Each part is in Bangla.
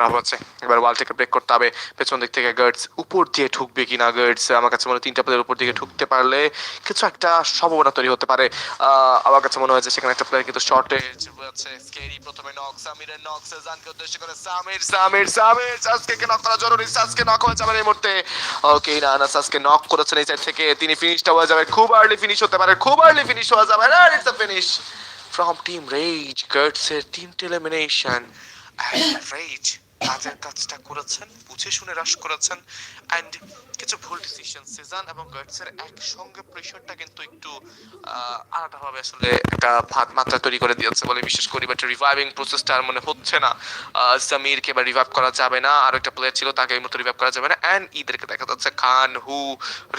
ভাব হচ্ছে এবার ওয়াল থেকে ব্রেক করতে হবে। পেছন দিক থেকে গার্ডস উপর দিয়ে ঢুকবে কিনা? গার্ডস আমার কাছে মনে হয় তিনটা প্লেয়ার উপর দিকে ঢুকতে পারলে কিছু একটা সম্ভাবনা তৈরি হতে পারে। আমার কাছে মনে হয় যে সেখানে একটা প্লেয়ার কিন্তু শর্টেজ আছে স্কেরি প্রথমে নক সামিরের নক সেজানকে উদ্দেশ্য করে সামির সামির সামির সাসকে নক করা জরুরি। সাসকে নক হয়ে যাবে এই মুহূর্তে। ওকে না না সাসকে নক করেছেন এই সাইড থেকে। তিনি ফিনিশটা হয়ে যাবে। খুব আর্লি ফিনিশ হতে পারে। খুব আর্লি ফিনিশ হয়ে যাবে। আর it's a finish from team Raze গার্ডসের তিনটে এলিমিনেশন রেজ কাজের কাজটা করেছেন, বুঝে শুনে রাশ করেছেন অ্যান্ড কিছু ভুল ডিসিশন সিজন এবং গার্ডসের একসঙ্গে প্রেশারটা কিন্তু একটু আলাদাভাবে আসলে একটা ভাত মাত্রা তৈরি করে দিয়েছে বলে বিশেষ করি বাট রিভাইভিং প্রসেসটা আর মনে হচ্ছে না। সামিরকে এবার রিভাইভ করা যাবে না, আর একটা প্লেয়ার ছিল, তাকে এই মতো রিভাইভ করা যাবে না অ্যান্ড ঈদেরকে দেখা যাচ্ছে খান হু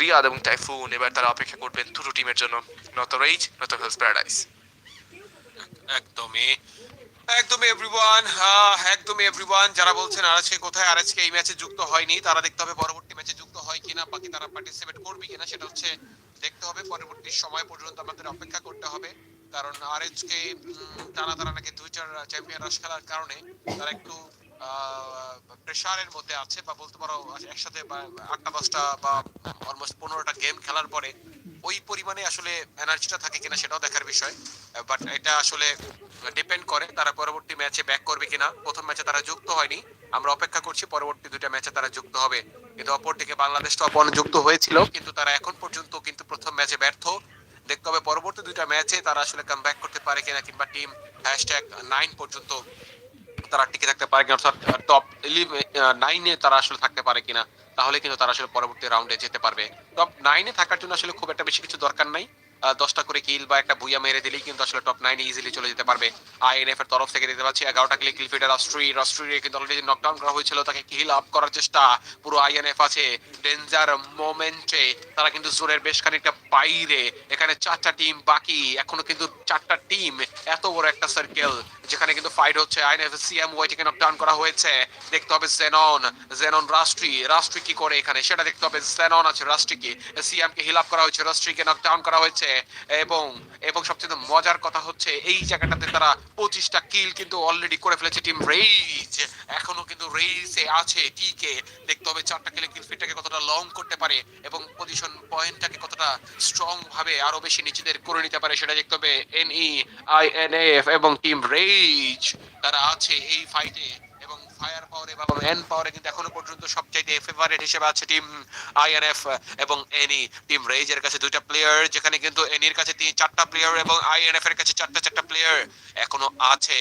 রিয়াদ এবং টাইফুন এবার তারা অপেক্ষা করবেন দুটো টিমের জন্য। নত রেজ নত হেলস প্যারাডাইস একদমই। একদমই এভরিওয়ান একদমই এভরিওয়ান যারা বলছেন আজকে কোথায় আজকে এই ম্যাচে যুক্ত হয়নি, তারা দেখতে হবে পরবর্তী ম্যাচে যুক্ত হয় কিনা, বাকি তারা পার্টিসিপেট করবে কিনা, সেটা হচ্ছে দেখতে হবে। পরবর্তী সময় পর্যন্ত আমাদের অপেক্ষা করতে হবে। কারণ আরএচকে টানা তারা নাকি দুই চার চ্যাম্পিয়ন রাশ খেলার কারণে তারা একটু প্রেশারের মধ্যে আছে বা বলতে পারো, একসাথে আটটা দশটা বা অলমোস্ট পনেরোটা গেম খেলার পরে ওই পরিমাণে আসলে এনার্জিটা থাকে কিনা সেটাও দেখার বিষয় বাট এটা আসলে ডিপেন্ড করে তারা পরবর্তী ম্যাচে ব্যাক করবে কিনা। প্রথম ম্যাচে তারা যুক্ত হয়নি। আমরা অপেক্ষা করছি পরবর্তী দুইটা ম্যাচে তারা যুক্ত হবে। কিন্তু অপরদিকে বাংলাদেশ তো যুক্ত হয়েছিল, কিন্তু তারা এখন পর্যন্ত কিন্তু প্রথম ম্যাচে ব্যর্থ। দেখতে হবে পরবর্তী দুইটা ম্যাচে তারা আসলে কাম ব্যাক করতে পারে কিনা, কিংবা টিম হ্যাশট্যাগ নাইন পর্যন্ত তারা টিকে থাকতে পারে কিনা, অর্থাৎ টপ নাইনে তারা আসলে থাকতে পারে কিনা। তাহলে কিন্তু তারা আসলে পরবর্তী রাউন্ডে যেতে পারবে। টপ নাইনে থাকার জন্য আসলে খুব একটা বেশি কিছু দরকার নাই। দশটা করে কিল বা একটা বুইয়া মেরে দিলেই কিন্তু আসলে টপ নাইনে ইজিলি চলে যেতে পারবে। আইএনএফ এর তরফ থেকে দিতে পারছি এগারোটা কিলে কিল ফিটার রাষ্ট্রী রাষ্ট্রী কিন্তু অলরেডি নকডাউন করা হয়েছিল, তাকে কিল আপ করার চেষ্টা, পুরো আইএনএফ আছে। ডেঞ্জার মোমেন্টে তারা কিন্তু জোরের বেশ খানিকটা বাইরে, এখানে চারটা টিম বাকি, এখনও কিন্তু চারটা টিম এত বড় একটা সার্কেল যেখানে কিন্তু ফাইট হচ্ছে। আইএনএফ সিএম ওয়াইটিকে নকডাউন করা হয়েছে। দেখতে হবে জেনন জেনন রাষ্ট্রী রাষ্ট্রী কি করে এখানে? সেটা দেখতে হবে জেনন আছে রাষ্ট্রীকে সিএম কে হিল আপ করা হয়েছে রাষ্ট্রীকে নকডাউন করা হয়েছে। এবং এবং সবচেয়ে মজার কথা হচ্ছে এই জায়গাটাতে তারা পঁচিশটা কিল কিন্তু অলরেডি করে ফেলেছে টিম রেইজ এখনও কিন্তু রেইজে আছে টিকে দেখতে হবে চারটা কিলে কিল ফিটটাকে কতটা লং করতে পারে এবং পজিশন পয়েন্টটাকে কতটা স্ট্রং ভাবে আরও বেশি নিজেদের করে নিতে পারে সেটা দেখতে হবে এনই আই এন এফ এবং টিম রেইজ তারা আছে এই ফাইটে ফায়ার পাওয়ারে বা ম্যান পাওয়ারে কিন্তু এখনও পর্যন্ত সবচাইতে ফেভারিট হিসেবে আছে টিম আইএনএফ এবং এনি টিম রেজের কাছে দুইটা প্লেয়ার যেখানে কিন্তু এনির কাছে তিন, চারটা প্লেয়ার এবং আইএনএফ এর কাছে চারটা চারটা প্লেয়ার এখনও আছে।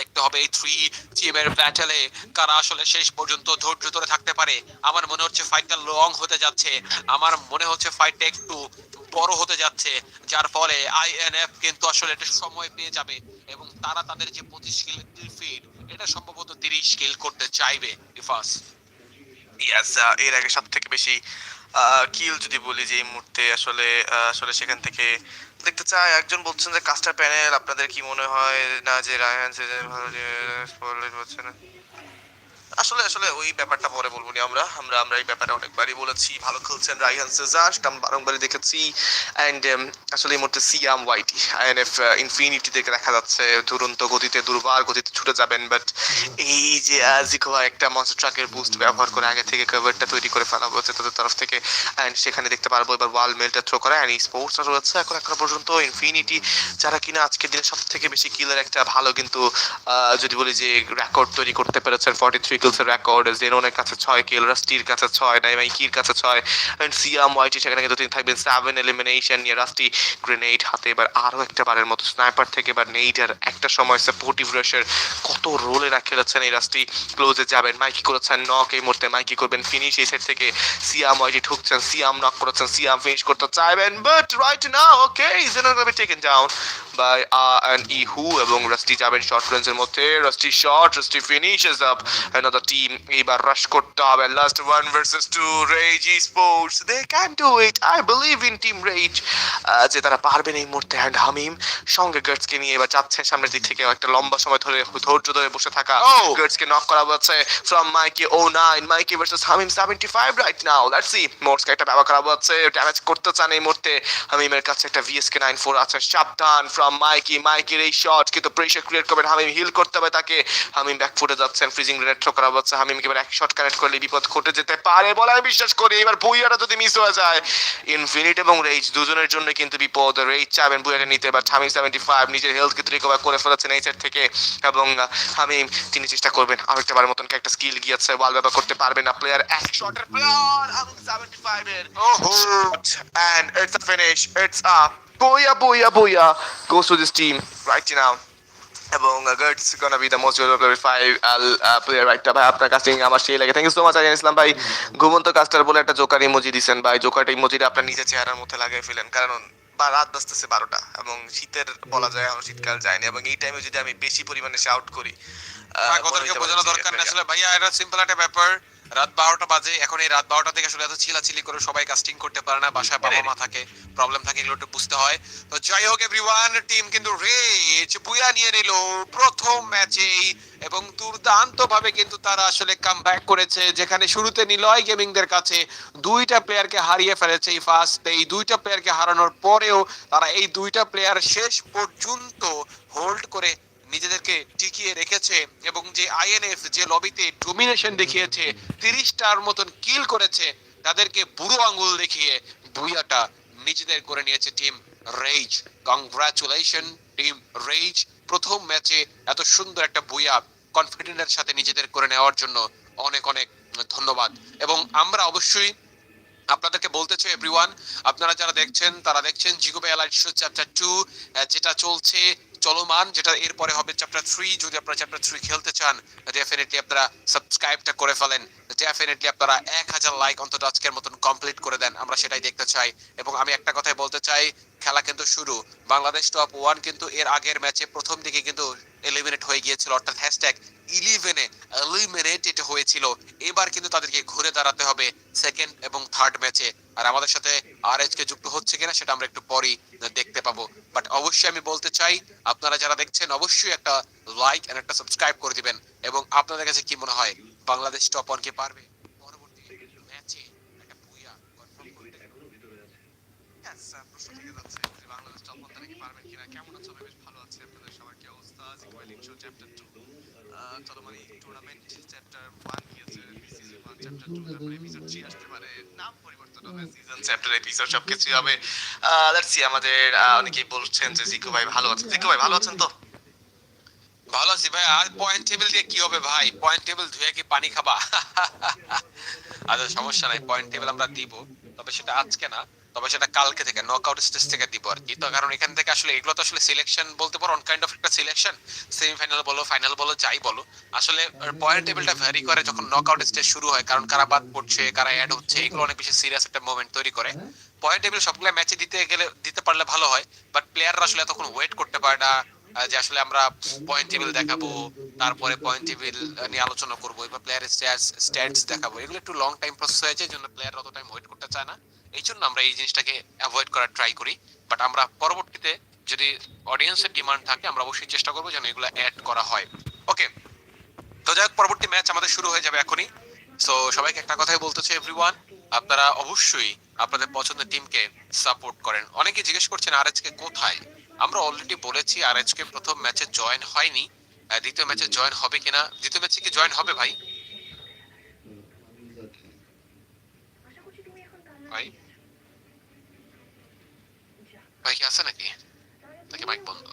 দেখতে হবে এই থ্রি টিমের ব্যাটেলে কারা আসলে শেষ পর্যন্ত ধৈর্য ধরে থাকতে পারে। আমার মনে হচ্ছে ফাইটটা লং হতে যাচ্ছে। আমার মনে হচ্ছে ফাইটটা একটু বড় হতে যাচ্ছে। যার ফলে আইএনএফ কিন্তু আসলে একটা সময় পেয়ে যাবে এবং তারা তাদের যে পঁচিশ কিল ফিট এটা সম্ভবত তিরিশ কিল করতে চাইবে ইফাস ইয়াস এর আগে সব থেকে বেশি কিল যদি বলি যে এই মুহূর্তে আসলে আসলে সেখান থেকে দেখতে চাই। একজন বলছেন যে কাস্টার প্যানেল, আপনাদের কি মনে হয়? না, যে রায়ান সেজেন ভালো বলছে না আসলে আসলে ওই ব্যাপারটা পরে বলব আমরা। আমরা আমরা এই ব্যাপারে অনেকবারই বলেছি। ভালো খেলছেন রাইহান সেজার, সেটা আমরা বারংবারই দেখেছি। অ্যান্ড আসলে এই মুহূর্তে সিয়াম ওয়াইটি আইএনএফ ইনফিনিটি থেকে দেখা যাচ্ছে। দুরন্ত গতিতে, দুর্বার গতিতে ছুটে যাবেন। বাট এই যে জিকোয়া একটা মনস্টার ট্রাকের বুস্ট ব্যবহার করে আগে থেকে কভারটা তৈরি করে ফেলা হয়েছে তাদের তরফ থেকে। অ্যান্ড সেখানে দেখতে পারব এবার ওয়াল মেলটা থ্রো করা। অ্যান্ড স্পোর্টস রয়েছে এখন এখনও পর্যন্ত। ইনফিনিটি যারা কিনা আজকের দিনে সব থেকে বেশি কিলের একটা, ভালো কিন্তু যদি বলি যে রেকর্ড তৈরি করতে পেরেছেন ফর্টি থ্রি কিলসের রেকর্ড জেনোনের কাছে ছয় কিল রাস্টির কাছে ছয় নাইমাইকির কাছে ছয় অ্যান্ড সিয়াম ওয়াইটি সেখানে কিন্তু তিনি থাকবেন। সেভেন এলিমিনেশন নিয়ে রাস্টি গ্রেনেড হাতে। এবার আরও একটা বারের মতো স্নাইপার থেকে এবার নেইডার একটা সময় সাপোর্টিভ রেশের কত রোলে না খেলেছেন এই রাস্টি ক্লোজে যাবেন। মাইকি করেছেন নক এই মুহূর্তে। মাইকি করবেন ফিনিশ এই সাইড থেকে। সিয়াম ওয়াইটি ঢুকছেন। সিয়াম নক করেছেন। সিয়াম ফিনিশ করতে চাইবেন। But right now okay is not be taken down by R and E who এবং রাস্টি যাবেন শর্ট রেঞ্জের মধ্যে। Rusty shot Rusty finishes up other team যে তারা পারবেন এই মুহূর্তে অ্যান্ড হামিম। সঙ্গে নিয়ে এবার সামনের দিক থেকে একটা লম্বা সময় ধরে ধৈর্য ধরে বসে থাকা Oh! নক করা হচ্ছে from Mikey O nine Mikey versus Hamim seventy five right now let's see একটা ব্যবহার করা হচ্ছে ড্যামেজ করতে চান এই মুহূর্তে। হামিমের কাছে একটা ভিএসকে নাইন ফোর আছে সাবধান ফ্রম মাইকি মাইকির এই শট কিন্তু প্রেশার ক্রিয়েট করবেন হামিম হিল করতে হবে তাকে। হামিম ব্যাক ফুটে যাচ্ছেন ফ্রিজিং রেড করা হচ্ছে হামিমকে এবার এক শট কানেক্ট করলে বিপদ ঘটে যেতে পারে বলে আমি বিশ্বাস করি এবার বুইয়াটা যদি মিস হয়ে যায় ইনফিনিট এবং রেজ দুজনের জন্য কিন্তু বিপদ রেজ চাবেন বুইয়াটা নিতে এবার হামিম সেভেন্টি ফাইভ নিজের হেলথ কিন্তু রিকভার করে ফেলেছেন এইচের থেকে এবং হামিম তিনি চেষ্টা করবেন আর একটা বার মতন একটা স্কিল গিয়েছে ওয়াল ব্যবহার করতে পারবে না প্লেয়ার এক শটের প্লেয়ার হামিম সেভেন্টি ফাইভ এর ওহো and it's a finish. It's a booyah, booyah, booyah. Goes to this team right now. এবং Guards gonna be the most developed five all player রাইটটা ভাই আপনার কাস্টিং আমার সেই লাগে। থ্যাংক ইউ সো মাচ আজান ইসলাম ভাই। ঘুমন্ত কাস্টার বলে একটা জোকার ইমোজি দিছেন ভাই। জোকার ইমোজিটা আপনার নিজের চেহারার মধ্যে লাগিয়ে ফেলেন। কারণ বা রাত বাজতেছে বারোটা এবং শীতের বলা যায় এখন শীতকাল যায়নি এবং এই টাইমে যদি আমি বেশি পরিমাণে শাউট করি বোঝানো দরকার আসলে ভাইয়া এটা সিম্পল একটা ব্যাপার। রাত বারোটা বাজে এখন এই রাত বারোটা থেকে আসলে এত চিলাচিলি করে সবাই কাস্টিং করতে পারে না বাসায় বাবা মা থাকে প্রবলেম থাকে এগুলো একটু বুঝতে হয়। তো যাই হোক এভরিওয়ান টিম কিন্তু রেজ বুয়া নিয়ে নিল প্রথম ম্যাচেই এবং দুর্দান্ত ভাবে কিন্তু তারা আসলে কাম ব্যাক করেছে যেখানে শুরুতে নিলয় গেমিংদের কাছে দুইটা প্লেয়ারকে হারিয়ে ফেলেছে এই ফার্স্ট এই দুইটা প্লেয়ারকে হারানোর পরেও তারা এই দুইটা প্লেয়ার শেষ পর্যন্ত হোল্ড করে নিজেদেরকে টিকিয়ে রেখেছে এবং যে আইএনএফ যে লবিতে ডোমিনেশন দেখিয়েছে, তিরিশটার মতন কিল করেছে, তাদেরকে বুড়ো আঙ্গুল দেখিয়ে বুইয়াটা নিজেদের করে নিয়েছে team Raze congratulation team Raze প্রথম ম্যাচে এত সুন্দর একটা বুইয়া কনফিডেন্টের সাথে নিজেদের করে নেওয়ার জন্য অনেক অনেক ধন্যবাদ। এবং আমরা অবশ্যই আপনাদেরকে বলতে চাই এভরিওয়ান আপনারা যারা দেখছেন, তারা দেখছেন জিগোবে এলাইট শো চ্যাপ্টার টু যেটা চলছে চলমান, যেটা এরপরে হবে চ্যাপ্টার থ্রি যদি আপনারা চ্যাপ্টার থ্রি খেলতে চান ডেফিনেটলি আপনারা সাবস্ক্রাইবটা করে ফেলেন। ডেফিনেটলি আপনারা এক হাজার লাইক অন্তত আজকের মতন কমপ্লিট করে দেন। আমরা সেটাই দেখতে চাই। এবং আমি একটা কথাই বলতে চাই খেলা কিন্তু শুরু। বাংলাদেশ টপ ওয়ান কিন্তু এর আগের ম্যাচে প্রথম দিকে কিন্তু এলিমিনেট হয়ে গিয়েছিল, অর্থাৎ হ্যাশট্যাগ ইলেভেনে এলিমিনেটেড হয়েছিল। এবার কিন্তু তাদেরকে ঘুরে দাঁড়াতে হবে সেকেন্ড এবং থার্ড ম্যাচে আর আমাদের সাথে আর কে যুক্ত হচ্ছে কিনা সেটা আমরা একটু পরেই দেখতে পাবো। বাট অবশ্যই আমি বলতে চাই, আপনারা যারা দেখছেন, অবশ্যই একটা লাইক এন্ড একটা সাবস্ক্রাইব করে দিবেন। এবং আপনাদের কাছে কি মনে হয়, বাংলাদেশ টপ ওয়ান কে পারবে পরবর্তী ম্যাচে একটা বুইয়া কনফার্ম করতে Yes, uh, প্রশ্ন থেকে যাচ্ছে যে বাংলাদেশ টপ ওয়ান তারা কি পারবেন কিনা কেমন আছে? বেশ ভালো আছে। আপনাদের সবার কি অবস্থা? জিকোয়েল ইনশো চ্যাপ্টার টু চলমান টুর্নামেন্ট চ্যাপ্টার ওয়ান গিয়েছে সিজন ওয়ান চ্যাপ্টার টু তারপরে এপিসোড থ্রি আসতে পারে নাম পরিবর্তন হবে। সিজন চ্যাপ্টার এপিসোড সবকিছু হবে। লেটস সি আমাদের অনেকেই বলছেন যে জিকো ভাই ভালো আছেন জিকো ভাই ভালো আছেন তো? ভালো আছি ভাই। আর পয়েন্ট টেবিল দিয়ে কি হবে ভাই? পয়েন্ট টেবিল ধুয়ে কি পানি খাবা? আচ্ছা সমস্যা নাই। পয়েন্ট টেবিল আমরা দিব। তবে সেটা আজকে না। তবে সেটা কালকে থেকে নকআউট স্টেজ থেকে দিব আর কি। তো কারণ এখান থেকে আসলে এগুলো তো আসলে সিলেকশন বলতে পারো অন কাইন্ড অফ একটা সিলেকশন সেমিফাইনাল বলো ফাইনাল বলো, যাই বলো। আসলে পয়েন্ট টেবিলটা ভ্যারি করে যখন নকআউট স্টেজ শুরু হয়, কারণ কারা বাদ পড়ছে, কারা অ্যাড হচ্ছে, এগুলো অনেক বেশি সিরিয়াস একটা মোমেন্ট তৈরি করে। পয়েন্ট টেবিল সবগুলো ম্যাচে দিতে গেলে, দিতে পারলে ভালো হয় বাট প্লেয়াররা আসলে এতক্ষণ ওয়েট করতে পারে না যে আসলে আমরা পয়েন্ট টেবিল দেখাবো, তারপরে পয়েন্ট টেবিল নিয়ে আলোচনা করব, এবার প্লেয়ারের স্ট্যাটস দেখাবো। এগুলো একটু লং টাইম প্রসেস হয়েছে, এই জন্য প্লেয়ার অত টাইম ওয়েট করতে চায় না। এই জন্য আমরা এই জিনিসটাকে অ্যাভয়েড করার ট্রাই করি। বাট আমরা পরবর্তীতে যদি অডিয়েন্সের ডিমান্ড থাকে, আমরা অবশ্যই চেষ্টা করব যেন এগুলো অ্যাড করা হয়। ওকে তো যাই হোক, পরবর্তী ম্যাচ আমাদের শুরু হয়ে যাবে এখনই। সো সবাইকে একটা কথাই বলতে চাই এভরিওয়ান আপনারা অবশ্যই আপনাদের পছন্দের টিমকে সাপোর্ট করেন। অনেকে জিজ্ঞেস করছেন আর কে কোথায়? আমরা অলরেডি বলেছি আর কে প্রথম ম্যাচে জয়েন হয়নি। দ্বিতীয় ম্যাচে জয়েন হবে কিনা? দ্বিতীয় ম্যাচে কি জয়েন হবে ভাই? ভাই ভাই কি আছে নাকি নাকি মাইক বন্ধ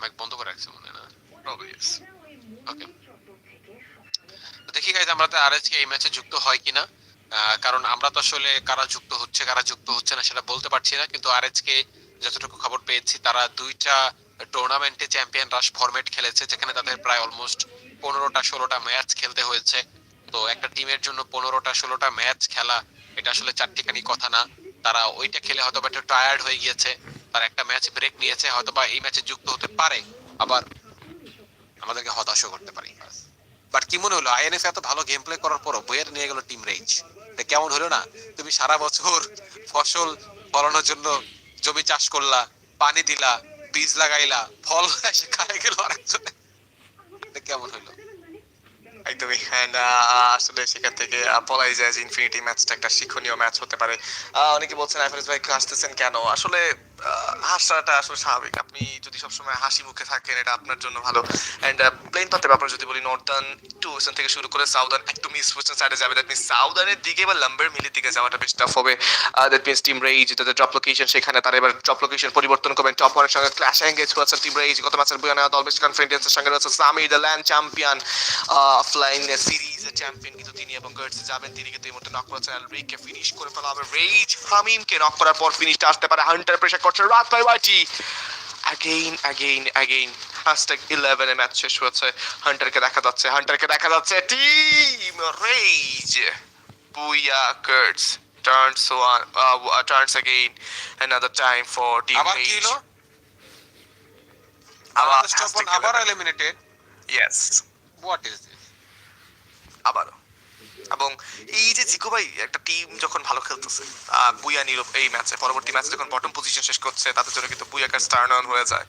মাইক বন্ধ করে রাখছে মনে না দেখি গাইজ আমরা তো আর এই ম্যাচে যুক্ত হয় কিনা? কারণ আমরা তো আসলে কারা যুক্ত হচ্ছে, কারা যুক্ত হচ্ছে না সেটা বলতে পারছি না, কিন্তু আর কে যতটুকু খবর পেয়েছি, তারা দুইটা টুর্নামেন্টে চ্যাম্পিয়ন রাশ ফরম্যাট খেলেছে, যেখানে তাদের প্রায় অলমোস্ট পনেরোটা, ষোলোটা ম্যাচ খেলতে হয়েছে। তো একটা টিমের জন্য পনেরোটা, ষোলোটা ম্যাচ খেলা, এটা আসলে চারটিখানি কথা না। তারা ওইটা খেলে হয়তো একটু টায়ার্ড হয়ে গিয়েছে, তারা একটা ম্যাচ ব্রেক নিয়েছে হয়তো বা এই ম্যাচে যুক্ত হতে পারে, আবার আমাদেরকে হতাশও করতে পারে। বাট কি মনে হলো আইএনএফ এত ভালো গেম প্লে করার পরও বইয়ের নিয়ে গেল টিম রেঞ্জ কেমন হলো না? তুমি সারা বছর ফসল ফলানোর জন্য জমি চাষ করলা, পানি দিলা, বীজ লাগাইলা, ফল এসে খায় গেল আরেকজনে। কেমন হলো? একদমই অ্যান্ড আসলে সেখান থেকে বলাই যায় যে ইনফিনিটি ম্যাচটা একটা শিক্ষণীয় ম্যাচ হতে পারে। অনেকে বলছেন আইফারিজ ভাই, আসতেছেন কেন? আসলে হাসাটা আসলে স্বাভাবিক। আপনি যদি সবসময় হাসি মুখে থাকেন, এটা আপনার জন্য ভালো। অ্যান্ড প্লেন পাতে আপনার যদি বলি নর্দার্ন একটু ওয়েস্টার্ন থেকে শুরু করে সাউদার্ন একটু মিস ওয়েস্টার্ন সাইডে যাবে দ্যাট মিনস সাউদার্নের দিকে বা লাম্বার মিলের দিকে যাওয়াটা বেশ টাফ হবে। দ্যাট মিনস টিম রেইজ তাদের ড্রপ লোকেশন সেখানে তারা এবার ড্রপ লোকেশন পরিবর্তন করবেন। টপ ওয়ানের সঙ্গে ক্ল্যাশ এঙ্গেজ হয়েছে টিম রেইজ গত ম্যাচের বয়ানে দল বেশ কনফিডেন্সের সঙ্গে রয়েছে। Sami the land champion offline series champion কিন্তু তিনি এবং গার্ডস যাবেন। তিনি কিন্তু এই মুহূর্তে নক করেছেন। আলরিককে ফিনিশ করে ফেলা হবে। রেইজ হামিমকে নক করার পর ফিনিশটা আসতে পারে। হান্টার প্রেশার করছে রাত by YT again again again. Hashtag ইলেভেনে ম্যাচ শেষ হয়েছে। হান্টারকে দেখা যাচ্ছে হান্টারকে দেখা যাচ্ছে। Team Raze booyah Guards turns one uh, turns again. Another time for team আবার কি হলো? আবার eliminated yes. What is this আবারও। এবং এই যে জিকো ভাই, একটা টিম যখন ভালো খেলতেছে বুয়া নিল এই ম্যাচে পরবর্তী ম্যাচে যখন বটম পজিশন শেষ করছে, তাদের জন্য কিন্তু বুয়াকার স্টার্ন অন হয়ে যায়।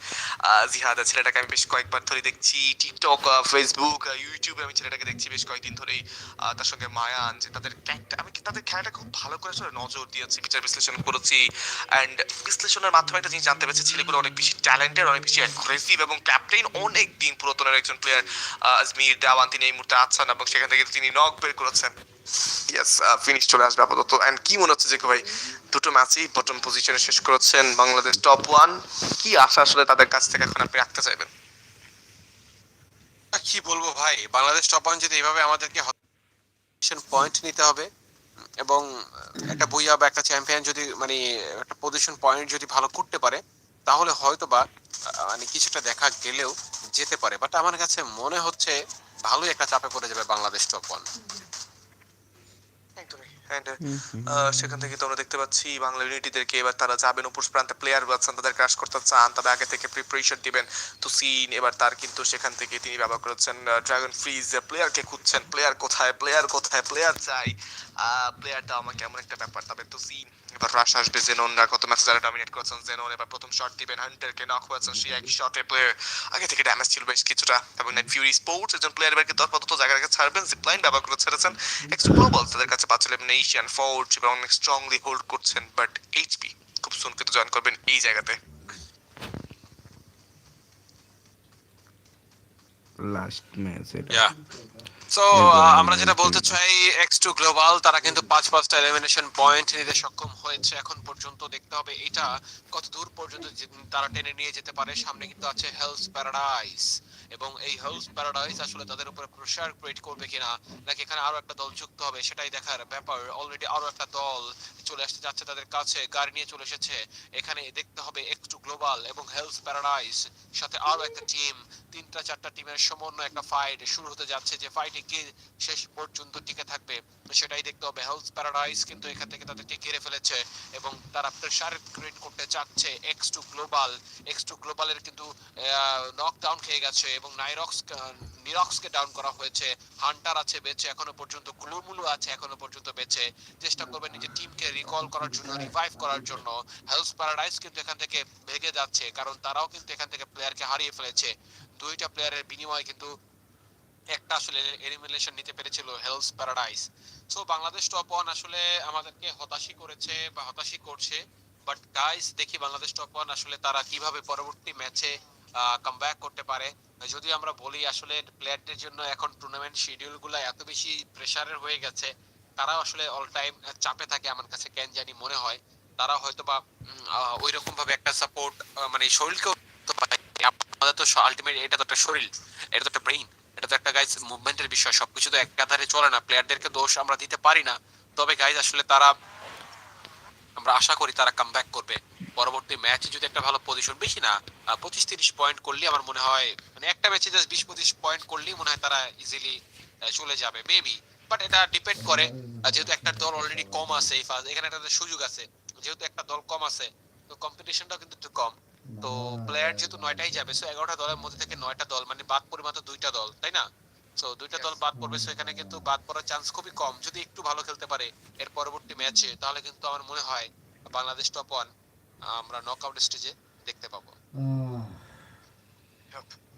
জিহাদা ছেলেটাকে আমি বেশ কয়েকবার ধরে দেখছি। টিকটক ফেসবুক ইউটিউবে আমি ছেলেটাকে দেখছি বেশ কয়েকদিন ধরেই। তার সঙ্গে মায়ান, যে তাদের ক্যারেক্টার আমি তাদের খেলাটা খুব ভালো করে আসলে নজর দিয়েছি, বিচার বিশ্লেষণ করেছি। অ্যান্ড বিশ্লেষণের মাধ্যমে একটা জিনিস জানতে পেরেছি, ছেলেগুলো অনেক বেশি ট্যালেন্টেড অনেক বেশি অ্যাগ্রেসিভ এবং ক্যাপ্টেন অনেক দিন পুরাতনের একজন প্লেয়ার আজমির দেওয়ান, তিনি এই মুহূর্তে আছেন এবং সেখান থেকে তিনি নক বের করেছেন। ফিনিশ চলে আসবে আপাতত। কি মনে হচ্ছে ভাই, দুটো ম্যাচই পজিশনে শেষ করেছেন বাংলাদেশ টপ ওয়ান কি আশা আসলে তাদের কাছ থেকে এখন আপনি রাখতে চাইবেন? কি বলব ভাই, বাংলাদেশ টপ ওয়ান যদি আমাদেরকে পয়েন্ট নিতে হবে, এবং একটা বইয়া বা একটা চ্যাম্পিয়ন যদি মানে একটা পজিশন পয়েন্ট যদি ভালো করতে পারে, তাহলে হয়তো বা মানে কিছুটা দেখা গেলেও যেতে পারে। বাট আমার কাছে মনে হচ্ছে ভালোই একটা চাপে পড়ে যাবে বাংলাদেশ টপ ওয়ান একদমই। And, আহ, সেখান থেকে তো আমরা দেখতে পাচ্ছি বাংলা ইউনিটিদেরকে এবার তারা যাবেন উপর প্রান্তে প্লেয়ার আছেন তাদের ক্রাশ করতে চান তবে আগে থেকে প্রিপারেশন দিবেন তো সিন এবার তার কিন্তু সেখান থেকে তিনি ব্যবহার করেছেন ড্রাগন ফ্রিজ প্লেয়ারকে খুঁজছেন প্লেয়ার কোথায় প্লেয়ার কোথায় প্লেয়ার চাই প্লেয়ারটা আমাকে এমন একটা ব্যাপার তবে তো সিন এবার রাশ আসবে জেননরা কত ম্যাচে যারা ডমিনেট করেছেন জেনন এবার প্রথম শট দিবেন হান্টারকে নক হয়েছেন সেই এক শটে প্লেয়ার আগে থেকে ড্যামেজ ছিল বেশ কিছুটা। এবং নেট ফিউরি স্পোর্টস একজন প্লেয়ার এবার কিন্তু আপাতত জায়গা রেখে ছাড়বেন জিপলাইন ব্যবহার করে ছেড়েছেন। এক্সট্রা গ্লোবাল তাদের কাছে পাচ্ছিলেন এশিয়ান ফোর্জ এবং অনেক স্ট্রংলি হোল্ড করছেন বাট এইচপি খুব সুন কিন্তু জয়েন করবেন এই জায়গাতে। লাস্ট ম্যাচ এটা। ইয়া সো আমরা যেটা বলতে চাই এক্স টু গ্লোবাল তারা কিন্তু পাঁচ পাঁচটা এলিমিনেশন পয়েন্ট নিতে সক্ষম হয়েছে এখন পর্যন্ত। দেখতে হবে এটা কত দূর পর্যন্ত তারা টেনে নিয়ে যেতে পারে। সামনে কিন্তু আছে হেলস প্যারাডাইস এবং এই হেলস প্যারাডাইস আসলে তাদের উপরে প্রেসার ক্রিয়েট করবে কিনা নাকি এখানে আরও একটা দল যুক্ত হবে সেটাই দেখার ব্যাপার। অলরেডি আরও একটা দল চলে আসতে যাচ্ছে তাদের কাছে গাড়ি নিয়ে চলে এসেছে। এখানে দেখতে হবে এক্স টু গ্লোবাল এবং হেলস প্যারাডাইস সাথে আরও একটা টিম তিনটা চারটা টিমের সমন্বয় একটা ফাইট শুরু হতে যাচ্ছে। যে ফাইটে কে শেষ পর্যন্ত টিকে থাকবে। সেটাই দেখতে হবে। হেলস প্যারাডাইস কিন্তু এখান থেকে তাদেরকে ঘিরে ফেলেছে এবং তারা প্রেসার ক্রিয়েট করতে চাচ্ছে X two Global X two গ্লোবালের কিন্তু নকডাউন খেয়ে গেছে এবং নাইরক্স নিরক্সকে ডাউন করা হয়েছে। হান্টার আছে, বেঁচে এখনও পর্যন্ত গ্লুমুলু আছে, এখনও পর্যন্ত বেঁচে। চেষ্টা করবে নিজের টিমকে রিকল করার জন্য রিভাইভ করার জন্য। হেলস প্যারাডাইস কিন্তু এখান থেকে ভেগে যাচ্ছে, কারণ তারাও কিন্তু এখান থেকে প্লেয়ারকে হারিয়ে ফেলেছে। দুইটা প্লেয়ারের বিনিময়ে কিন্তু একটা আসলে এলিমিনেশন নিতে পেরেছিল Hell's Paradise so Bangladesh top one আসলে আমাদেরকে হতাশই করেছে বা হতাশই করছে। বাট গাইস দেখি বাংলাদেশ টপ ওয়ান আসলে তারা কীভাবে পরবর্তী ম্যাচে কামব্যাক করতে পারে। যদি আমরা বলি আসলে প্লেয়ারদের জন্য এখন টুর্নামেন্ট শিডিউলগুলো এত বেশি প্রেসারের হয়ে গেছে তারা আসলে অল টাইম চাপে থাকে আমার কাছে কেন জানি মনে হয়। তারা হয়তো বা ওই রকম ভাবে একটা সাপোর্ট মানে শরীরকেও। আমাদের তো আলটিমেট এটা তো একটা শরীর, এটা তো একটা ব্রেইন এটা তো একটা গাইজ মুভমেন্টের বিষয়, সবকিছু তো একাধারে চলে না প্লেয়ারদেরকে দোষ আমরা দিতে পারি না। তবে গাইজ আসলে তারা, আমরা আশা করি তারা কামব্যাক করবে। পরবর্তী ম্যাচে যদি একটা ভালো পজিশন বেশি না পঁচিশ তিরিশ পয়েন্ট করলে আমার মনে হয় মানে একটা ম্যাচে জাস্ট বিশ পঁচিশ পয়েন্ট করলেই মনে হয় তারা ইজিলি চলে যাবে মেবি বাট এটা ডিপেন্ড করে যেহেতু একটা দল অলরেডি কম আছে এখানে একটা সুযোগ আছে। যেহেতু একটা দল কম আছে, তো কম্পিটিশনটাও কিন্তু একটু কম। তো প্লেয়ার যেহেতু নয়টাই যাবে সো এগারোটা দলের মধ্যে থেকে নয়টা দল মানে বাদ পড়ে মাত্র দুইটা দল তাই না? সো দুইটা দল বাদ পড়বে সো এখানে কিন্তু বাদ পড়ার চান্স খুবই কম। যদি একটু ভালো খেলতে পারে এর পরবর্তী ম্যাচে তাহলে কিন্তু আমার মনে হয় বাংলাদেশ টপ ওয়ান আমরা নকআউট স্টেজে দেখতে পাবো।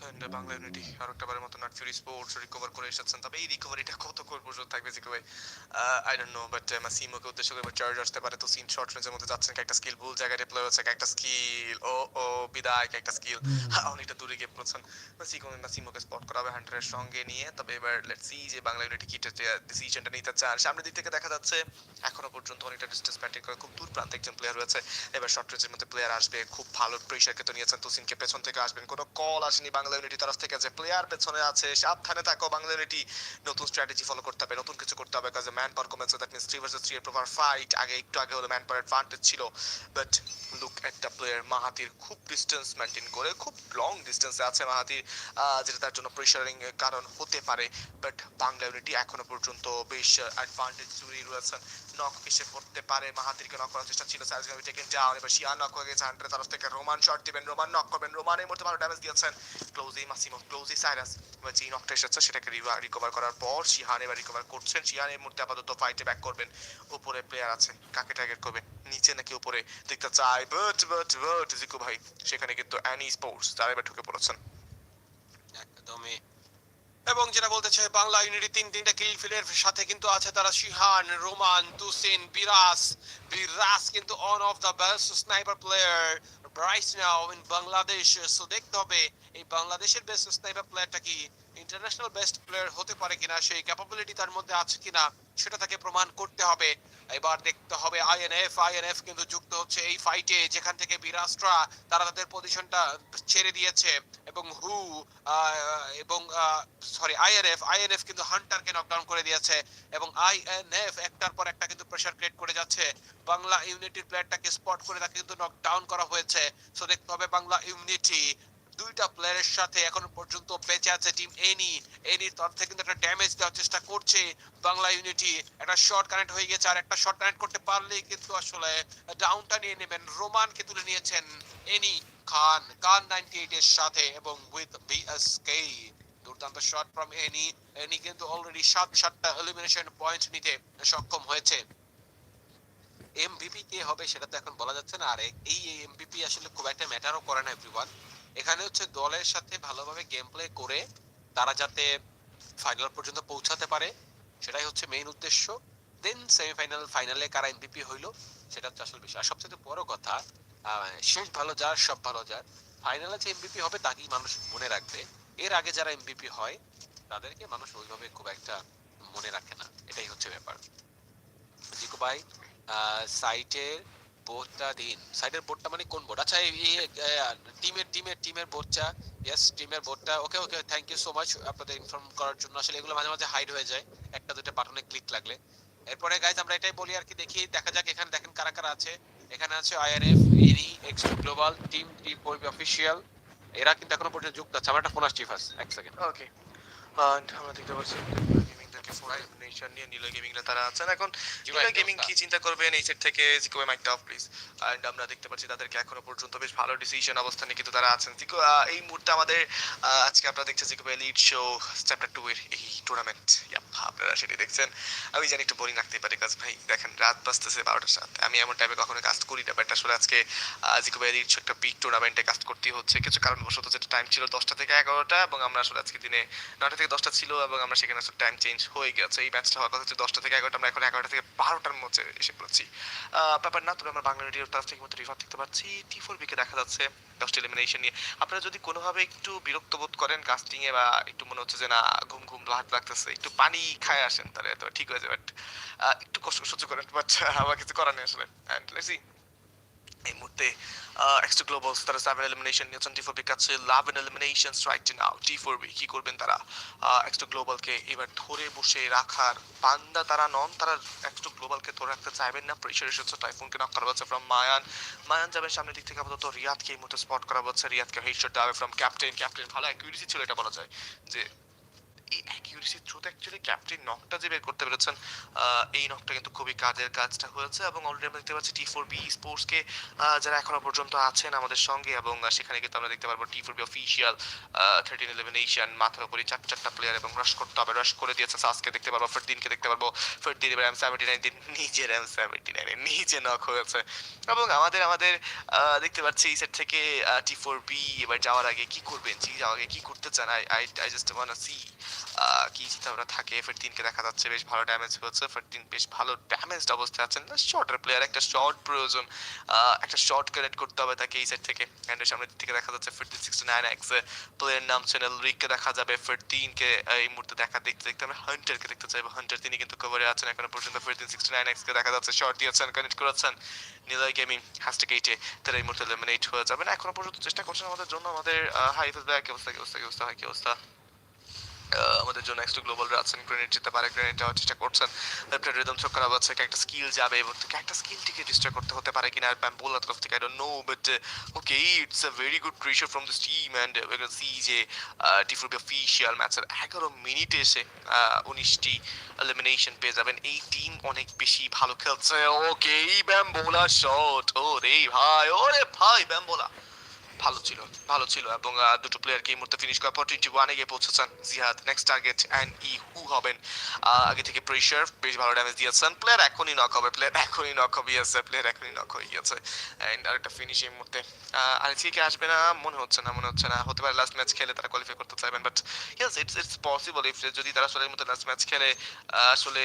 And বাংলা ইউনিটি আর একটা বারের মতো নট ফিউরি স্পোর্টস রিকভার করে এসেছেন। তবে এই রিকভারিটা কত করে পর্যন্ত থাকবে Zico I don't know but মাসিমোকে উদ্দেশ্য করে চার্জ আসতে পারে। তো সিন শর্ট রেঞ্জের মধ্যে যাচ্ছেন একটা স্কিল ভুল জায়গায় প্লে হচ্ছে একটা স্কিল ও ও বিদায় একটা স্কিল অনেকটা দূরে গিয়ে পড়ছেন মাসিমো মাসিমোকে স্পট করা হবে হান্টারের সঙ্গে নিয়ে। তবে এবার লেটস সি যে বাংলা ইউনিটি কি ডিসিশনটা নিতে চান সামনের দিক থেকে দেখা যাচ্ছে এখনও পর্যন্ত অনেকটা ডিস্টেন্স ব্যাটিং করে খুব দূর প্রান্তে একজন প্লেয়ার রয়েছে। এবার শর্ট রেঞ্জের মধ্যে প্লেয়ার আসবে খুব ভালো প্রেশারকে তো নিয়েছেন তুসিনকে পেছন থেকে আসবেন। কোনো কল আসেনি বাংলা ইউনিটি তরফ থেকে যে প্লেয়ার পেছনে আছে সাবধানে থাকো বাংলা নতুন স্ট্র্যাটেজি ফলো করতে হবে, নতুন কিছু করতে হবে কাজ ম্যান পাওয়ার কমেছে that means three versus three এর প্রপার ফাইট আগে একটু আগে হলো ম্যান পাওয়ার অ্যাডভান্টেজ ছিল but look at the player Mahatir খুব ডিস্টেন্স মেনটেন করে, খুব লং ডিস্টেন্সে আছে মাহাতির যেটা তার জন্য প্রেশারিং কারণ হতে পারে বাট বাংলা এখনও পর্যন্ত বেশ অ্যাডভান্টেজ জুড়ে রয়েছেন। নক এসে পড়তে পারে। মাহাতিরকে নক করার চেষ্টা ছিল সার্জ গাবি টেকেন ডাউন এবার শিয়া নক হয়ে গেছে হান্টারের তরফ থেকে। রোমান শট দিবেন রোমান নক করবেন। রোমান এই মুহূর্তে ভালো ড্যামেজ দিয়েছেন। ক্লোজি মাসিমো ক্লোজি সাইরাস এবার যে নকটা এসেছে, সেটাকে রিকভার করার পর শিহান এবার রিকভার করছেন। শিহান এই মুহূর্তে আপাতত ফাইটে ব্যাক করবেন। উপরে প্লেয়ার আছে, কাকে টার্গেট করবেন নিচে নাকি উপরে? দেখতে চাই বাট বাট বাট জিকু ভাই, সেখানে কিন্তু অ্যানি স্পোর্টস তারা এবার ঢুকে পড়েছেন। একদমই এবং যেটা বলতে চাই, বাংলা ইউনিটি তিন তিনটা কিল ফিলের সাথে কিন্তু আছে তারা শিহান, রোমান, তুসিন বিরাস বিরাস কিন্তু one of the best sniper player right now in Bangladesh so দেখতে হবে এই বাংলাদেশের বেস্ট স্নাইপার প্লেয়ারটা কি ইন্টারন্যাশনাল বেস্ট প্লেয়ার হতে পারে কিনা, সেই ক্যাপাবিলিটি তার মধ্যে আছে কিনা, সেটা তাকে প্রমাণ করতে হবে। এবার দেখতে হবে আইএনএফ আইএনএফ কিন্তু যুক্ত হচ্ছে এই ফাইটে যেখান থেকে বিরাস্ট্রা তারা তাদের পজিশনটা ছেড়ে দিয়েছে এবং হু এবং সরি আইএনএফ আইএনএফ কিন্তু হান্টারকে নকডাউন করে দিয়েছে এবং আইএনএফ একটার পর একটা কিন্তু প্রেসার ক্রিয়েট করে যাচ্ছে। বাংলা ইউনিটির প্লেয়ারটাকে স্পট করে তাকে কিন্তু নকডাউন করা হয়েছে। সো দেখতে হবে বাংলা ইউনিটি দুইটা প্লেয়ারের সাথে এখনও পর্যন্ত বেঁচে আছে টিম এনি এনির তরফ থেকে কিন্তু একটা ড্যামেজ দেওয়ার চেষ্টা করছে বাংলা ইউনিটি একটা শর্ট কানেক্ট হয়ে গেছে, আর একটা শর্ট কানেক্ট করতে পারলেই কিন্তু আসলে ডাউনটা নিয়ে নেবেন। রোমানকে তুলে নিয়েছেন any Khan. Khan ninety eight এর সাথে এবং উইথ বিএসকে দুর্দান্ত শট ফ্রম এনি এনি কিন্তু অলরেডি সাত, সাতটা এলিমিনেশন পয়েন্ট নিতে সক্ষম হয়েছে। এমভিপি কে হবে সেটা তো এখন বলা যাচ্ছে না। আর এই এমভিপি আসলে খুব একটা ম্যাটারও করে না এভরিওয়ান এখানে হচ্ছে দলের সাথে ভালোভাবে গেম প্লে করে তারা যাতে ফাইনাল পর্যন্ত পৌঁছাতে পারে, সেটাই হচ্ছে মেইন উদ্দেশ্য। দেন সেমিফাইনাল ফাইনালে কারা এমভিপি হইল, সেটা হচ্ছে আসল বিষয়। আর সবচেয়ে বড় কথা শেষ ভালো যার, সব ভালো যার। ফাইনালে যে এমভিপি হবে, তাকেই মানুষ মনে রাখবে। এর আগে যারা এমভিপি হয়, তাদেরকে মানুষ ওইভাবে খুব একটা মনে রাখে না। এটাই হচ্ছে ব্যাপার। জিকো ভাই সাইটের বোর্ডটা দিন। সাইটের বোর্ডটা মানে কোন বোর্ড? আচ্ছা এই টিমের টিমের টিমের বোর্ডটা। ইয়েস টিমের বোর্ডটা। Okay okay thank you so much আপনাদের ইনফর্ম করার জন্য। আসলে এগুলো মাঝে মাঝে হাইড হয়ে যায়। একটা দুটো বাটনে ক্লিক লাগলে। এরপরে গাইজ আমরা এটাই বলি আর কি, দেখি, দেখা যাক এখানে দেখেন কারা কারা আছে। এখানে আছে IRF any X Global team T four official এরা কিন্তু এখনও পর্যন্ত যুক্ত আছে। আমার একটা ফোন আসছি ফার্স্ট এক সেকেন্ড ওকে আমরা দেখতে পাচ্ছি। নিয়ে নিলো গেমিংরা তারা আছেন। এখন গেমিং কি চিন্তা করবেন এই সেট থেকে? জিকো অফ প্লিজ এন্ড আমরা দেখতে পাচ্ছি তাদেরকে এখনও পর্যন্ত বেশ ভালো ডিসিশন অবস্থানে কিন্তু তারা আছেন। জিকো এই মুহূর্তে আমাদের আজকে আপনারা দেখছেন Zico lead show chapter two এর এই টুর্নামেন্ট আপনারা সেটি দেখছেন। আমি জানি একটু বোরিং লাগতে পারে কাজ ভাই দেখেন রাত বাজতেছে বারোটার সাথে। আমি এমন টাইমে কখনো কাজ করি না বাট আসলে আজকে জিকো লিড শো একটা বিগ টুর্নামেন্টে কাজ করতে হচ্ছে। কিছু কারণবশত যেটা টাইম ছিল দশটা থেকে এগারোটা এবং আমরা আসলে আজকে দিনে নটা থেকে দশটা ছিল এবং আমরা সেখানে আসলে টাইম চেঞ্জ হয়ে গেছে। এই ম্যাচটা হওয়ার কথা হচ্ছে দশটা থেকে এগারোটা, আমরা এখন এগারোটা থেকে বারোটার মধ্যে এসে পড়েছি। ব্যাপার না, তবে আমরা বাংলা রেডিওর তরফ থেকে মতো রিভার দেখতে পাচ্ছি। টি ফোর বিকে দেখা যাচ্ছে, দশটা এলিমিনেশন নিয়ে। আপনারা যদি কোনোভাবে একটু বিরক্ত বোধ করেন কাস্টিংয়ে বা একটু মনে হচ্ছে যে, না, ঘুম ঘুম লাগ লাগতেছে, একটু পানি খায় আসেন তাহলে তো ঠিক হয়ে যাবে। একটু কষ্ট সহ্য করেন বাট আমার কিছু করার নেই আসলে। অ্যান্ড লেটস সি এই মুহূর্তে এক্সট্রা গ্লোবালস তারা সেভেন এলিমিনেশন নিয়েছেন টি ফোর বি কাছে লাভেন elimination right now T four B কি করবেন তারা? এক্সট্রা গ্লোবালকে এবার ধরে বসে রাখার বান্দা তারা নন, তারা এক্সট্রা গ্লোবালকে ধরে রাখতে চাইবেন না। প্রেশার এসেছে টাইফুনকে নক করা হচ্ছে ফ্রম মায়ান মায়ান যাবে সামনের দিক থেকে আপাতত রিয়াদকে এই মুহূর্তে স্পট করা হচ্ছে। রিয়াদকে হেডশট দেওয়া ফ্রম ক্যাপ্টেন ক্যাপ্টেন ভালো অ্যাকিউরেসি ছিল এটা বলা যায় যে এই অ্যাকিউরেসির থ্রুতে অ্যাকচুয়ালি ক্যাপ্টেন নকটা যে বের করতে পেরেছেন এই নকটা কিন্তু খুবই কাজের কাজটা হয়েছে এবং অলরেডি আমরা দেখতে পাচ্ছি টি ফোর বি স্পোর্টসকে যারা এখনও পর্যন্ত আছেন আমাদের সঙ্গে এবং সেখানে কিন্তু আমরা দেখতে পারব T four B official thirteen eleven Asian মাথার উপরে চার চারটা প্লেয়ার এবং রাশ করতে হবে রাশ করে দিয়েছে সাসকে দেখতে পারব ফেরদিনকে দেখতে পারব ফেরদিন এবার এম সেভেন্টি নাইন দিন নিজের এম সেভেন্টি নাইনে নিজে নক হয়েছে এবং আমাদের আমাদের দেখতে পাচ্ছি এই সেট থেকে টি ফোর বি এবার যাওয়ার আগে কি করবেন? যাওয়ার আগে কি করতে চান? I I just want see কি চিন্তাভাবনা থাকে? ফেরদিনকে দেখা যাচ্ছে, বেশ ভালো ড্যামেজ হচ্ছে ফেরদিন বেশ ভালো ড্যামেজড অবস্থায় আছেন। শর্টার প্লেয়ার একটা শর্ট প্রয়োজন। একটা শর্ট কানেক্ট করতে হবে তাকে এই সাইড থেকে। অ্যান্ড সামনের দিক থেকে দেখা যাচ্ছে fifteen sixty nine X player নাম চ্যানেল রিককে দেখা যাবে। ফিফটিনকে এই মুহূর্তে দেখা, দেখতে দেখতে আমরা হান্টারকে দেখতে চাইব। হান্টার তিনি কিন্তু কভারে আছেন এখনও পর্যন্ত। ফিফটিন সিক্সটি নাইন এক্সকে দেখা যাচ্ছে। শর্ট দিয়েছেন কানেক্ট করেছেন। নিলয় গেমিং হ্যাশট্যাগ এইটে তারা এই মুহূর্তে এলিমিনেট হয়ে যাবেন। এখনও পর্যন্ত চেষ্টা করছেন আমাদের জন্য। আমাদের হাই ফেস ব্যাক অবস্থা, কি অবস্থা কি অবস্থা, হয়, কি অবস্থা? আমাদের জন্য নেক্সট গ্লোবাল আছেন গ্রেনেড যেতে পারে গ্রেনেড যাওয়ার চেষ্টা করছেন। লেফটের রিদম খারাপ আছে একটা স্কিল যাবে, এবং একটা স্কিলটিকে ডিস্ট্রয় করতে হতে পারে কিনা ব্যাম্বোলা তরফ থেকে I don't know but okay it's a very good pressure from this team and see যে ডিফারেন্ট অফিসিয়াল ম্যাচের এগারো মিনিটে এসে উনিশটি এলিমিনেশন পেয়ে যাবেন। এই টিম অনেক বেশি ভালো খেলছে। ওকে ব্যাম্বোলা শট ও রে ভাই, ওরে ভাই ব্যাম্বোলা ভালো ছিল ভালো ছিল এবং দুটো প্লেয়ারকে এই মুহূর্তে ফিনিশ করার পর টোয়েন্টি ওয়ানে গিয়ে পৌঁছেছেন Jihad. Next target and E who হবেন। আগে থেকে প্রেশার বেশ ভালো ড্যামেজ দিয়েছেন। প্লেয়ার এখনই নক হবে প্লেয়ার এখনই নক হবে গিয়েছে প্লেয়ার এখনই নক হয়ে গিয়েছে। অ্যান্ড আরেকটা ফিনিশ এই মুহূর্তে। আর কি আসবে না, মনে হচ্ছে না, মনে হচ্ছে না। হতে পারে লাস্ট ম্যাচ খেলে তারা কোয়ালিফাই করতে চাইবেন but yes it's it's possible if যদি তারা আসলে মধ্যে লাস্ট ম্যাচ খেলে আসলে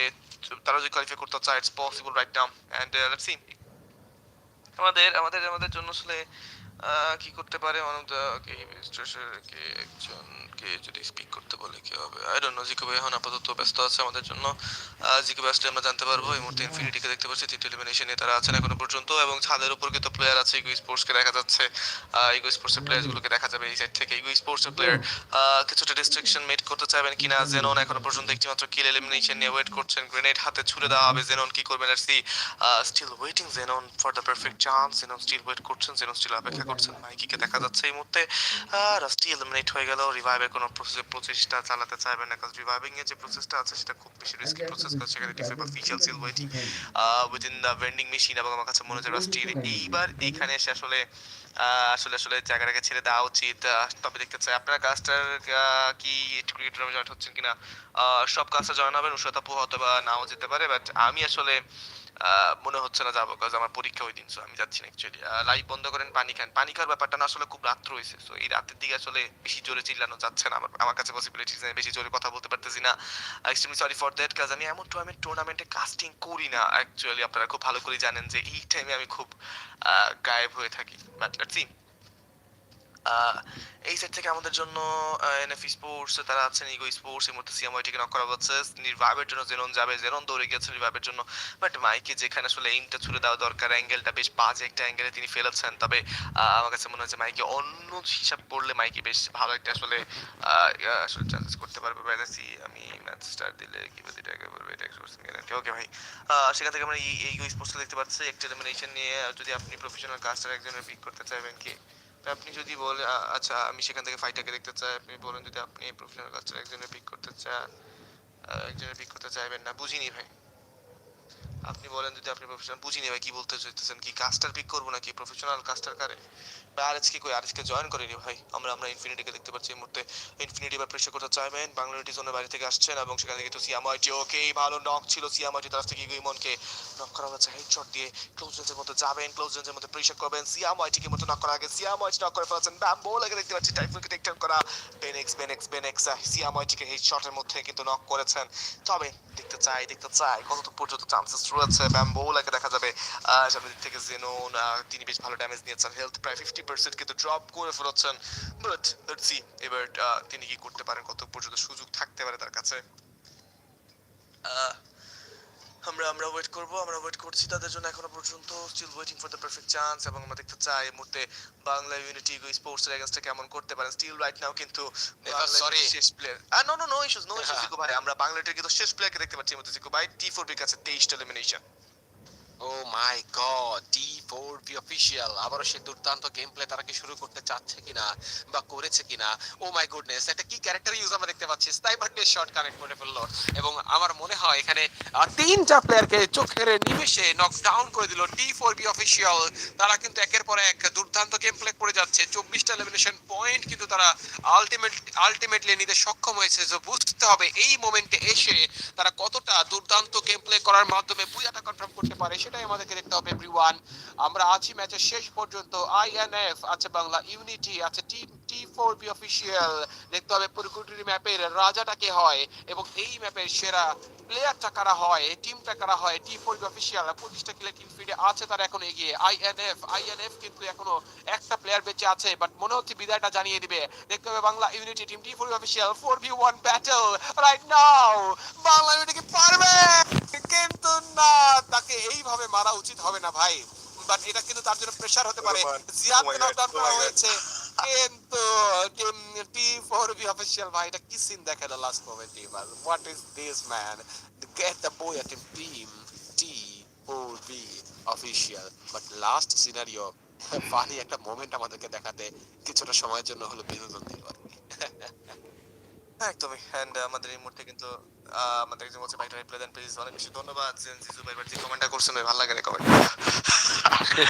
তারা যদি কোয়ালিফাই করতে চায় it's possible right now and let's see আমাদের আমাদের আমাদের জন্য আসলে কি করতে পারে ওয়ান অফ দ্য কে একজনকে যদি স্পিক করতে বলে, কি হবে? আই ডোন্ট নো জিকো ভাই এখন আপাতত ব্যস্ত আছে আমাদের জন্য। জিকো ভাই আসলে আমরা জানতে পারব। এই মুহূর্তে ইনফিনিটিকে দেখতে পাচ্ছি, তৃতীয় এলিমিনেশনে তারা আছেন এখনও পর্যন্ত এবং ছাদের উপর কিন্তু প্লেয়ার আছে ইগো স্পোর্টসকে দেখা যাচ্ছে। ইগো স্পোর্টসের প্লেয়ারগুলোকে দেখা যাবে এই সাইড থেকে। ইগো স্পোর্টসের প্লেয়ার কিছুটা ডিস্ট্রাকশন মেড করতে চাইবেন কিনা জেনন এখনও পর্যন্ত একটি মাত্র কিল এলিমিনেশন নিয়ে ওয়েট করছেন। গ্রেনেড হাতে ছুড়ে দেওয়া হবে জেনন কি করবেন? আর see still waiting Xenon for the perfect chance Xenon still wait করছেন জেনন স্টিল অপেক্ষা করছেন। মাইকিকে দেখা যাচ্ছে এই মুহূর্তে। আর স্টিল এলিমিনেট হয়ে গেল রিভাইভের কোনো প্রচেষ্টা চালাতে চাইবেন না কারণ রিভাইভিং এর যে প্রসেসটা আছে সেটা খুব বেশি রিস্কি প্রসেস কারণ সেখানে defend official still waiting within the vending machine এবং আমার কাছে মনে হচ্ছে রাস্টির এইবার এইখানে এসে আসলে আসলে আসলে জায়গাটাকে ছেড়ে দেওয়া উচিত তবে দেখতে চাই। আপনারা কাজটার কি ক্রিকেট টুর্নামেন্ট জয়েন হচ্ছেন কিনা? সব কাজটা জয়েন হবেন উষাত আপু হয়তো বা নাও যেতে পারে বাট আমি আসলে মনে হচ্ছে না যাব কাজ আমার পরীক্ষা ওই দিন সো আমি যাচ্ছি না অ্যাকচুয়ালি লাইভ বন্ধ করেন, পানি খান। পানি খাওয়ার ব্যাপারটা না, আসলে খুব রাত্র হয়েছে। সো এই রাতের দিকে আসলে বেশি জোরে চিল্লানো যাচ্ছে না। আমার আমার কাছে পসিবিলিটিস নেই বেশি জোরে কথা বলতে পারতেছি না। এক্সট্রিমলি সরি ফর দ্যাট কাজ আমি এমন টুর্নামেন্ট টুর্নামেন্টে কাস্টিং করি না অ্যাকচুয়ালি আপনারা খুব ভালো করে জানেন যে এই টাইমে আমি খুব গায়েব হয়ে থাকি। বাট লেটস সি এই সেট থেকে আমাদের জন্য এনএফ স্পোর্টস তারা আছেন ইগো স্পোর্টস এই মুহূর্তে সিএমআইটিকে নক করা হচ্ছে। নির্ভাবের জন্য জেনন যাবে জেনন দৌড়ে গেছে নির্ভাবের জন্য। বাট মাইকে যেখানে আসলে এইমটা ছুড়ে দেওয়া দরকার অ্যাঙ্গেলটা বেশ বাজে একটা অ্যাঙ্গেলে তিনি ফেলেছেন। তবে আমার কাছে মনে হচ্ছে মাইকে অন্য হিসাব করলে মাইকে বেশ ভালো একটা আসলে আসলে চান্সেস করতে পারবে। বাইরেছি আমি ম্যাচ স্টার দিলে কি বলতে এটাকে বলবে এটা একশো গ্যারান্টি ওকে ভাই সেখান থেকে আমরা এই ইগো স্পোর্টসটা দেখতে পাচ্ছি। একটা এলিমিনেশন নিয়ে যদি আপনি প্রফেশনাল কাস্টার একজনের পিক করতে চাইবেন কি? আপনি যদি বলে আচ্ছা আমি সেখান থেকে ফাইটাকে দেখতে চাই, আপনি বলেন যদি আপনি প্রফেশনাল কাস্টার একজনের পিক করতে চান একজনের পিক করতে চাইবেন না, বুঝিনি ভাই। আপনি বলেন যদি আপনি প্রফেশনাল বুঝিনি ভাই কি বলতে চাইতেছেন, কি কাস্টার পিক করব নাকি? প্রফেশনাল কাস্টার কারে? বা আরএসকে কই আরএসকে জয়েন করিনি ভাই। আমরা আমরা ইনফিনিটিকে দেখতে পাচ্ছি এই মুহূর্তে। ইনফিনিটি এবার প্রেশার করতে চাইবেন বাংলাদেশ জোনের বাইরে থেকে আসছেন এবং সেখানে থেকে তো সিয়ামআইটি ওকে ভালো নক ছিল সিয়ামআইটি তরফ থেকে ইমনকে নক করা হচ্ছে হেডশট দিয়ে ক্লোজ রেঞ্জের মধ্যে যাবেন ক্লোজ রেঞ্জের মধ্যে প্রেশার করবেন। সিয়ামআইটি কে মতো নক করা আগে সিয়ামআইটি নক করে ফেলেছেন। ব্যাম বল আগে দেখতে পাচ্ছি টাইফুনকে টেক ডাউন করা। বেনেক্স বেনেক্স বেনেক্স কে হেডশটের মধ্যে কিন্তু নক করেছেন। তবে দেখতে চাই দেখতে চাই, কতটুকু পর্যন্ত চান্সেস রয়েছে ব্যাম বল আগে দেখা যাবে সামনের দিক থেকে জেনোন তিনি বেশ ভালো ড্যামেজ নিয়েছেন হেলথ প্রায় ফিফটি পার্সেন্ট কিন্তু ড্রপ করে ফেরোচ্ছেন বাট সি এবার তিনি কি করতে পারেন কত পর্যন্ত সুযোগ থাকতে পারে তার কাছে? আমরা আমরা ওয়েট করব আমরা ওয়েট করছি। তাদের জন্য এখনও পর্যন্ত still waiting for the perfect chance এবং আমরা দেখতে চাই এই মুহূর্তে বাংলা ইউনিটি গো স্পোর্টস এর এগেইনস্টে কেমন করতে পারে। স্টিল রাইট নাও কিন্তু সরি শেষ player uh no no no issues no issues Zico ভাই। আমরা বাংলাদেশের কিন্তু শেষ প্লেয়ারকে দেখতে পাচ্ছি মুহূর্তে জিকো ভাই। টি ফোর বির কাছে 23টা elimination oh my god D four B official আবারও সে দুর্দান্ত গেম প্লে তারা কি শুরু করতে চাচ্ছে কিনা বা করেছে কিনা? ও মাই গুডনেস একটা কি ক্যারেক্টার ইউজ আমরা দেখতে পাচ্ছি? স্নাইপার ডে শট কানেক্ট করে ফেলল। এবং আমার মনে হয় এখানে তিনটা প্লেয়ারকে চোখের নিমেষে নক ডাউন করে দিল। ডি ফোর বি অফিসিয়াল তারা কিন্তু একের পর এক দুর্দান্ত গেম প্লে করে যাচ্ছে। চব্বিশটা এলিমিনেশন পয়েন্ট কিন্তু তারা আলটিমেট আলটিমেটলি নিতে সক্ষম হয়েছে। যে বুঝতে হবে, এই মোমেন্টে এসে তারা কতটা দুর্দান্ত গেম প্লে করার মাধ্যমে বুয়াটা কনফার্ম করতে পারে। সেটাই আমাদেরকে দেখতে হবে এভরিওয়ান আমরা আছি ম্যাচের শেষ পর্যন্ত আইএনএফ আছে বাংলা ইউনিটি আছে T T four B official দেখতে হবে পুরকুটুরি ম্যাপের রাজাটা কে হয় এবং এই ম্যাপের সেরা প্লেয়ারটা কারা হয় টিমটা কারা হয় টি ফোর অফিসিয়াল পঁচিশটা কিলে টিম ফিডে আছে, তার এখন এগিয়ে। আইএনএফ আইএনএফ কিন্তু এখনও একটা প্লেয়ার বেঁচে আছে বাট মনে হচ্ছে বিদায়টা জানিয়ে দিবে। দেখতে হবে Bangla Unity team T four official four B one battle right now Bangla Unity কি পারবে? কিন্তু না তাকে এইভাবে মারা উচিত হবে না ভাই। বাট এটা কিন্তু তার জন্য প্রেসার হতে পারে। জিয়াদকে নকডাউন করা হয়েছে। কিন্তু টি ফোর বি অফিসিয়াল ভাই এটা কি সিন দেখাল লাস্ট মোমেন্টে what is this man get the boy team team T four B official but last scenario funny একটা মোমেন্ট আমাদেরকে দেখাতে কিছুটা সময়ের জন্য হলো বিনোদন দিল আর কি। হ্যাঁ একদমই। অ্যান্ড আমাদের এই মুহূর্তে কিন্তু আমাদের একজন বলছে, ভাই রিপ্লাই দেন প্লিজ অনেক বেশি ধন্যবাদ। জিজু ভাই যে কমেন্টটা করছেন, ভাই, ভালো লাগে কমেন্ট